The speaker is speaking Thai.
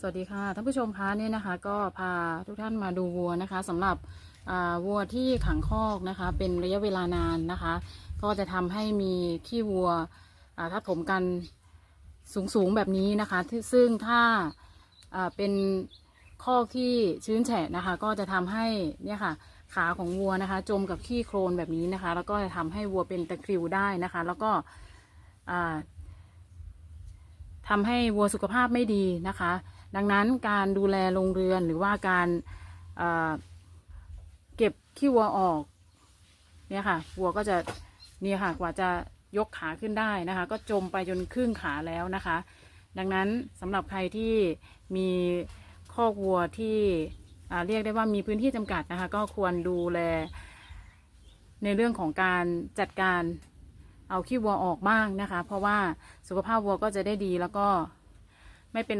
สวัสดีค่ะท่านผู้ชมคะเนี่ยนะคะก็พาทุกท่านมาดูวัวนะคะสำหรับวัวที่ขังคอกนะคะ เป็นระยะเวลานานนะคะ ก็จะทำให้มีขี้วัวอ่าทับถมกันสูงๆแบบนี้นะคะ ซึ่งถ้าเป็นคอกที่ชื้นแฉะนะคะ ก็จะทำให้เนี่ยค่ะขาของวัวนะคะ จมกับขี้โคลนแบบนี้นะคะ แล้วก็จะทำให้วัวเป็นตะคริวได้นะคะ แล้วก็อ่าทำให้วัวสุขภาพไม่ดีนะคะ ดังนั้นการดูแลโรงเรือนหรือว่าการเอ่อเก็บขี้วัวออกเนี่ยค่ะวัวก็จะเนี่ยค่ะกว่าจะยกขาขึ้นได้นะคะ ก็จมไปจนครึ่งขาแล้วนะคะ ดังนั้นสำหรับใครที่มีคอกวัวที่เรียกได้ว่ามีพื้นที่จำกัดนะคะ ก็ควรดูแล ในเรื่องของการจัดการเอาขี้วัวออกบ้างนะคะ เพราะว่าสุขภาพวัวก็จะได้ดีแล้วก็